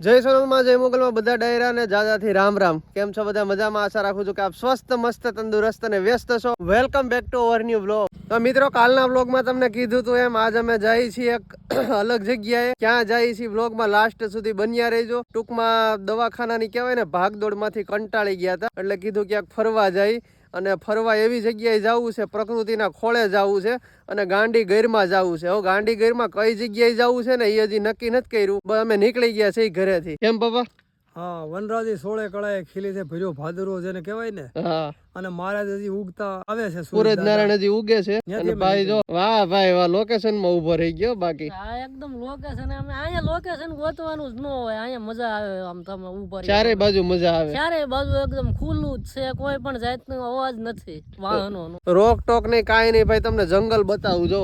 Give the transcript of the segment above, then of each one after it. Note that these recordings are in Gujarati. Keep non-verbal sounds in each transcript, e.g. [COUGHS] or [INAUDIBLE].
જય સોનલમાં, જય મોગલમાં બધા ડાયરા અને જાજાથી રામ રામ. કેમ છો બધા? મજામાં? આશા રાખું છું કે આપ સ્વસ્થ, મસ્ત, તંદુરસ્ત અને વ્યસ્ત છો. Welcome back to our new blog તો મિત્રો, કાલના બ્લોગમાં તમને કીધું હતું એમ, આજ અમે જઈએ છીએ એક [COUGHS] અલગ જગ્યાએ. ક્યાં જઈએ છીએ બ્લોગમાં લાસ્ટ સુધી બન્યા રહેજો. ટૂંકમાં દવાખાનાની કહેવાય ને, ભાગદોડમાંથી કંટાળી ગયા હતા. એટલે કીધું ક્યાંક ફરવા જાય અને ફરવા એવી જગ્યાએ જવું છે, પ્રકૃતિના ખોળે જવું છે અને ગાંડી ગીરમાં જવું છે. હવે ગાંડી ગીરમાં કઈ જગ્યાએ જવું છે ને એ હજી નક્કી નથી કર્યું. અમે નીકળી ગયા છે ઘરેથી. કેમ, પપ્પા? હા વનરાજી સોળે કળાએ ખીલી છે ભર્યો ભાદરો જેને કહેવાય ને. હા. અને મહારાજ હજી ઉગતા આવે છે સૂરજ નારાયણ હજી ઉગે છે. અને ભાઈ જો વાહ ભાઈ વાહ લોકેશનમાં ઊભો રહી ગયો બાકી. એકદમ લોકેશન અમે અહીંયા લોકેશન ગોતવાનું જ ન હોય અહીંયા મજા આવે આમ તમે ઊભો ચારે બાજુ મજા આવે. ચારે બાજુ એકદમ ખુલ્લું જ છે કોઈ પણ જાતનો અવાજ નથી વાહનો રોક ટોક નહીં કાંઈ નહીં ભાઈ તમને જંગલ બતાવું જો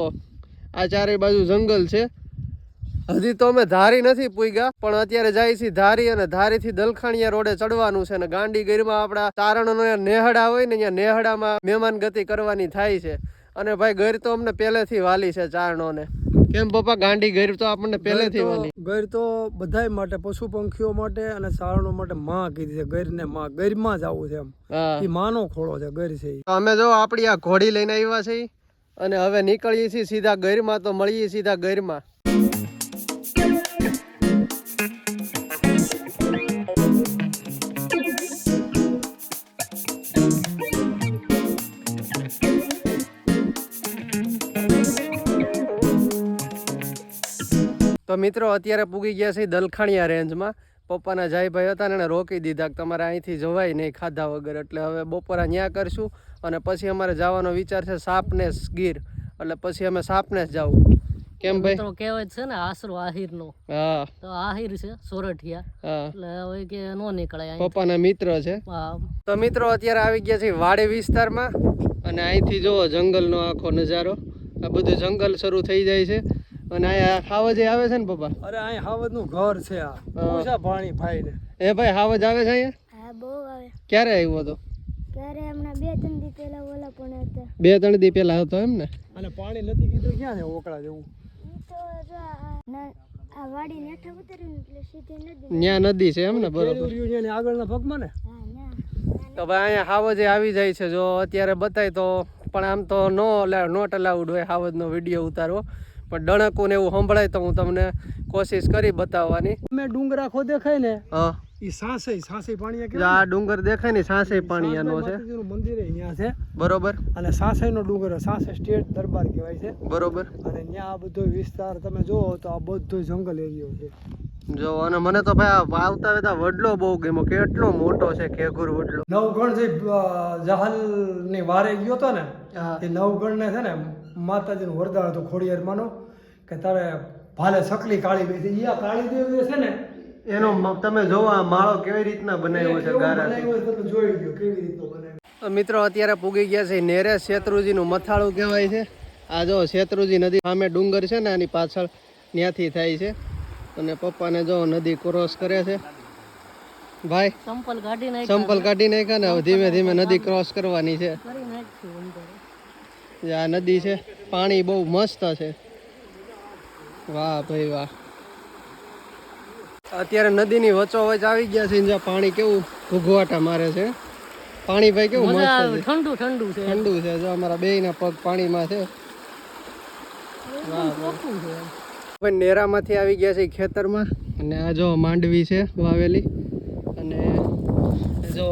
આ ચારે બાજુ જંગલ છે. હજી તો અમે ધારી નથી પૂગ્યા પણ અત્યારે જાય છે ધારી અને ધારીથી દલખાણીયા રોડે ચડવાનું છે અને ગાંડી ગીરમાં આપણા ચારણનો નેહડા હોય ને અહીંયા નેહડામાં મહેમાન ગતિ કરવાની થાય છે. અને ભાઈ ગીર તો અમને પહેલેથી વાલી છે ચારણોને. કેમ પપ્પા ગાંડી ગીર તો આપણને પહેલેથી વાલી. ગૈર તો બધા માટે પશુ પંખીઓ માટે અને ચારણો માટે માં કીધી છે ગૈર ને માં. ગૈરમાં જ આવું છે એમ. એ માનો ખોળો છે ગૈર છે અમે જો આપણી આ ઘોડી લઈને આવ્યા છીએ અને હવે નીકળીએ છીએ સીધા ગઈરમાં તો મળીએ સીધા ગઈરમાં તો મિત્રો અત્યારે પૂગી ગયા છે દલખાણિયા રેન્જમાં. પપ્પાના જાયભાઈ હતા ને એને રોકી દીધા કે તમારે અહીંથી જવાય નહીં ખાધા વગર. એટલે હવે બપોરા ન્યા કરશું અને પછી અમારે જવાનો વિચાર છે સાપનેસ ગીર. એટલે પછી અમે સાપનેસ જવું કેમ ભાઈ? તો કહેવત છે ને આશરો આહિરનો. હા. તો આહિર છે સોરઠિયા. એટલે હવે કે નો નીકળાય પપ્પાના મિત્ર છે. તો મિત્રો અત્યારે આવી ગયા છે વાડી વિસ્તારમાં. અને અહીંથી જુઓ જંગલનો આખો નજારો. આ બધું જંગલ શરૂ થઈ જાય છે. અને અહીંયા હાવજ આવે છે ને પપ્પા? અરે અહીંયા હાવજનું ઘર છે આ. પૂછા ભાઈ ને એ ભાઈ હાવજ આવે છે અહીંયા? હા બહુ આવે. ક્યારે આવ્યો હતો? ત્યારે હમણાં બે ત્રણ દી પહેલા ઓલા પણ હતા. બે ત્રણ દી પહેલા હતો એમ ને? અને પાણી નથી કીધું ક્યાં છે ઓકળા જેવું? ઈ તો જો આ ના- આ વાડી નેઠા ઉતર્યું ને એટલે સીધી નદી ત્યાં નદી છે એમ ને બરોબર. આગળના પગમાં ને? તો ભાઈ અહીંયા હાવજે આવી જાય છે. જો અત્યારે બતાય તો પણ આમ તો નો નોટ અલાઉડ હોય હાવજનો વીડિયો ઉતારવો. પણ ડણકો ને એવું સંભળાય તો હું તમને કોશિશ કરી બતાવવાની. અમે ડુંગરા ખો દેખાય ને હા. એ સાસે સાસે પાણી આ ડુંગર દેખાય ને સાસે પાણી આનો છે. મંદિર અહીંયા છે. બરોબર. અને સાસઈનો ડુંગર સાસે સ્ટેટ દરબાર કહેવાય છે. બરોબર. અને ત્યાં આ બધો વિસ્તાર તમે જુઓ તો આ બધો જંગલ એરિયો છે. જો અને મને તો ભાઈ આવતા વેતા વડલો બહુ ગમ્યો. કેટલો મોટો છે ખેગુર વડલો. નવગણ જે જહાલની વારે ગયો હતો ને એ નવગણ ને છે ને માતાજીનું વરદાન હતું ખોડિયાર માનો કે તારે ભાલે સકલી કાળી બેસી. આ કાળી દેવ જે છે ને એનો તમે જોવા માળો કેવી રીતના બનાવ્યો છે તમે જોઈ ગયો કેવી રીતનો બનાવ્યો. તો મિત્રો અત્યારે પૂગી ગયા છે નેરે શેત્રુજીનું મથાળું કહેવાય છે. આ જો શેત્રુજી નદી સામે ડુંગર છે ને આની પાછળ ત્યાંથી થાય છે. અને પપ્પાને જો નદી ક્રોસ કરે છે. ભાઈ ચંપલ કાઢી નાખ ચંપલ કાઢી નાખ્યા ને ધીમે ધીમે નદી ક્રોસ કરવાની છે કરી નાખ્યું અંદર જે આ નદી છે. પાણી બહુ મસ્ત છે. વાહ ભાઈ વાહ. અત્યારે નદીની વચ્ચોવચ આવી ગયા છે જ્યાં પાણી કેવું ઘૂઘવાટા મારે છે. પાણી ભાઈ કેવું મસ્ત છે. ઠંડુ ઠંડુ છે. ઠંડુ છે. જો અમારા બેયના પગ પાણીમાં છે. ભાઈ નેરામાંથી આવી ગયા છે ખેતરમાં. અને આ જો માંડવી છે વાવેલી. અને જો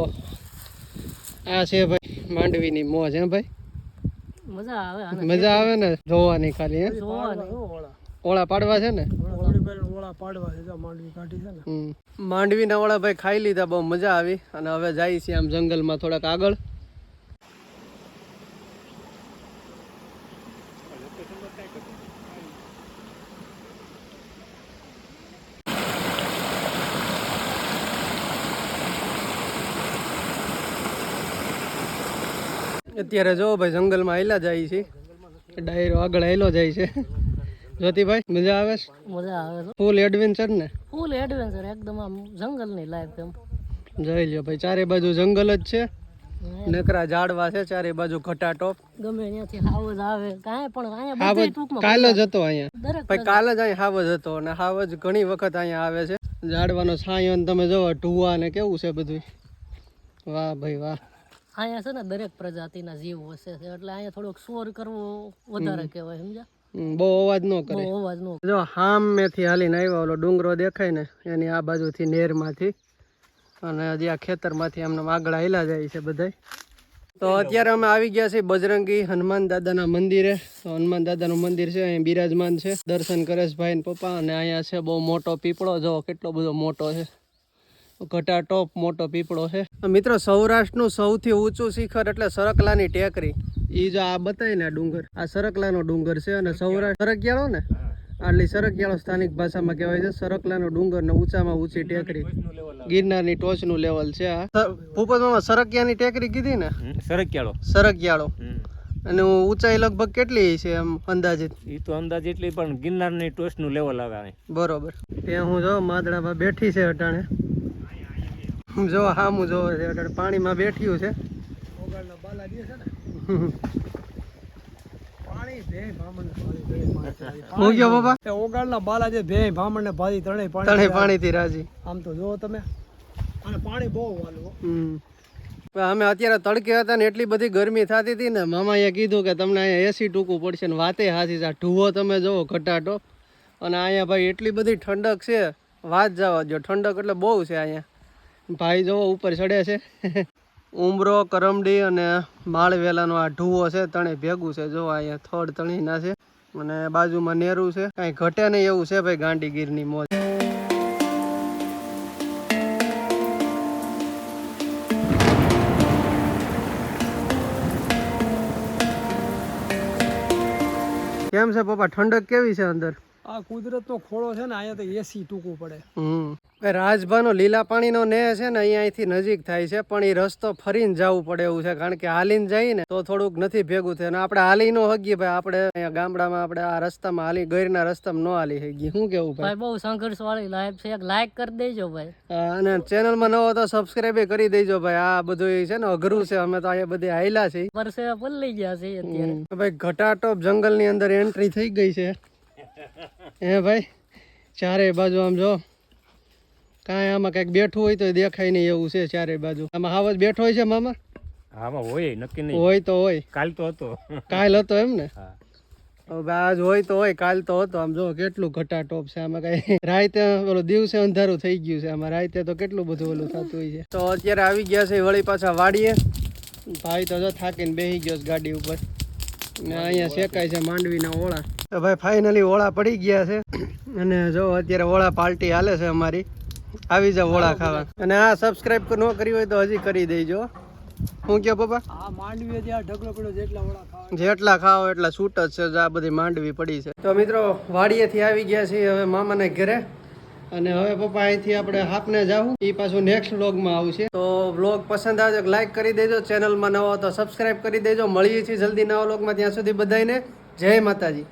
આ છે ભાઈ માંડવીની મોજ હે ભાઈ? મજા આવે મજા આવે ને જોવાની ખાલી હે? ઓળા ઓળા પાડવા છે ને? ઓળા પાડવા માંડવી કાઢી છે ને. ઓળા ભાઈ ખાઈ લીધા બહુ મજા આવી. અને હવે જાય છે આમ જંગલમાં થોડાક આગળ. અત્યારે જો ભાઈ જંગલમાં આવેલા જાય છે. ડાયરો આગળ આયલો જાય છે. જ્યોતિભાઈ મજા આવે છે? મજા આવે છે. ફૂલ એડવેન્ચર ને? ફૂલ એડવેન્ચર એકદમ આમ જંગલની લાઈફ એમ. જોઈ લ્યો ભાઈ ચારે બાજુ જંગલ જ છે. નકરા ઝાડવા છે ચારે બાજુ ઘટાટોપ ગમે ત્યાંથી હાવજ આવે. કાંઈ પણ અહીંયા હાવજ બધી ટૂંકમાં કાલ જ હતો અહીંયા. ભાઈ કાલ જ અહીંયા હાવજ હતો અને હાવજ ઘણી વખત અહીંયા આવે છે. ઝાડવાનો છાંયો ને તમે જોવો ઢુવા ને કેવું છે બધું વાહ ભાઈ વાહ. અહીંયા છે ને દરેક પ્રજાતિના જીવ વસે છે. એટલે અહીંયા થોડોક શોર કરવો વધારે કહેવાય સમજ્યા? બહુ અવાજ ન બહુ કરે અવાજ નો જો હામેથી હાલીને આવ્યા ઓલો ડુંગરો દેખાય ને એની આ બાજુથી નેરમાંથી. અને હજી આ ખેતરમાંથી એમને આગળ હાલ્યા જાય છે બધાય. તો અત્યારે અમે આવી ગયા છીએ બજરંગી હનુમાન દાદાના મંદિરે. તો હનુમાન દાદાનું મંદિર છે અહીં બિરાજમાન છે. દર્શન કરે છે ભાઈ ને પપ્પા. અને અહીંયા છે બહુ મોટો પીપળો. જો કેટલો બધો મોટો છે. ઘટા ટોપ મોટો પીપળો છે. મિત્રો સૌરાષ્ટ્રનું સૌથી ઊંચું શિખર એટલે સરકલાની ટેકરી. એ જો આ બતાય ને ડુંગર. આ સરકલાનો ડુંગર છે અને સૌરાષ્ટ્ર સરકિયાળો ને? આટલી સરકિયાળો સ્થાનિક ભાષામાં કહેવાય છે સરકલાનો ડુંગર ને ઊંચામાં ઊંચી ટેકરી. ગિરનારની ટોચનું લેવલ છે આ. ભૂપતમાં સરકિયાની ટેકરી કીધી ને? સરકિયાળો. સરકિયાળો. અને ઊંચાઈ લગભગ કેટલી છે એમ અંદાજિત? એ તો અંદાજ એટલી પણ ગિરનારની ટોચનું લેવલ આવે. બરોબર. ત્યાં હું જો માદડામાં બેઠી છે અટાણે. જો હામું જોવે છે. અટાણે પાણીમાં બેઠ્યું છે. ઓગાળના બાલા જે છે ને. પાણી ભે ભામણ પાણી ભે પાણી. હું ગયો બાબા? એ ઓગાળના બાલા જે ભે ભામણ ને ભાજી ત્રણેય પાણી તણે પાણીથી રાજી. આમ તો જુઓ તમે. અને પાણી બહુ વાલું. હો. અમે અત્યારે તડકે હતા ને એટલી બધી ગરમી થતી હતી ને મામાએ કીધું કે તમને અહીંયા એસી ટૂંકું પડશે ને વાતે હાથી આ ઢૂવો તમે જોવો ઘટાટો. અને અહીંયા ભાઈ એટલી બધી ઠંડક છે. વાત જવા દો ઠંડક એટલે બહુ છે અહીંયા. ભાઈ જોવો ઉપર ચડે છે. ઉમરો, કરમડી અને માળવેલાનો આ ઢૂવો છે, તણે ભેગું છે. જો અહીંયા થડ તણીના છે અને બાજુમાં નેરું છે. કાંઈ ઘટે નહીં એવું છે ભાઈ ગાંડીગીરની મોજ. કેમ છે પપ્પા? ઠંડક કેવી છે અંદર? આ કુદરતનો ખોળો છે ને અહીંયા તો એસી ટૂંકું પડે. રાજભાનો લીલા પાણીનો નેહ છે ને અહીંયા અહીંથી નજીક થાય છે પણ એ રસ્તો ફરીને જવું પડે એવું છે કારણ કે હાલીને જઈએ ને તો થોડુંક નથી ભેગું થાય. અને આપણે હાલી નો હગીએ ભાઈ આપણે અહીંયા ગામડામાં આપણે આ રસ્તામાં હાલી ગઈરના રસ્તામાં ન હાલી હગીએ. શું કેવું ભાઈ? ભાઈ બહુ સંઘર્ષ વાળી લાઈફ છે. એક લાઈક કરી દેજો ભાઈ. અને ચેનલમાં નવો તો સબસ્ક્રાઈબ કરી દેજો ભાઈ. આ બધું છે ને અઘરું છે. અમે તો અહીંયા બધે હાયલા છીએ. પરસે પલ્લી ગયા છે ભાઈ ઘટાટોપ જંગલની અંદર એન્ટ્રી થઈ ગઈ છે. હે ભાઈ ચારે બાજુ આમ જો કાંઈ આમાં કંઈક બેઠું હોય તો દેખાય નહીં એવું છે ચારે બાજુ. આમાં હાવજ બેઠો હોય છે મામા? આમાં હોય નક્કી નહીં. હોય તો હોય. કાલ તો હતો. કાલ હતો એમ ને? આજ હોય તો હોય કાલ તો હતો. આમ જો કેટલું ઘટાટોપ છે આમાં કઈ. રાતે ઓલો દિવસે અંધારું થઈ ગયું છે આમાં. રાતે તો કેટલું બધું ઓલું થતું હોય છે. તો અત્યારે આવી ગયા છે વળી પાછા વાડીએ. ભાઈ તો જો થાકીને બેસી ગયો ગાડી ઉપર. ને અહીંયા શેકાય છે માંડવીના ઓળા. તો ભાઈ ફાઇનલી ઓળા પડી ગયા છે. અને જો અત્યારે ઓળા પાર્ટી હાલે છે અમારી. આવી જાવ ઓળા ખાવા. અને આ સબસ્ક્રાઇબ ન કરી હોય તો હજી કરી દેજો. હું કયો પપ્પા? જેટલા ખાઓ એટલા છૂટ જ છે આ બધી માંડવી પડી છે. તો મિત્રો વાડીએથી આવી ગયા છીએ હવે મામાને ઘરે. અને હવે પપ્પા અહીંથી આપણે હાપને જાવું એ પાછું નેક્સ્ટ વ્લોગમાં આવશે. તો વ્લોગ પસંદ આવે તો લાઈક કરી દેજો. ચેનલમાં નવો તો સબસ્ક્રાઇબ કરી દેજો. મળીએ છીએ જલ્દી નવા વ્લોગમાં ત્યાં સુધી બધાને જય માતાજી.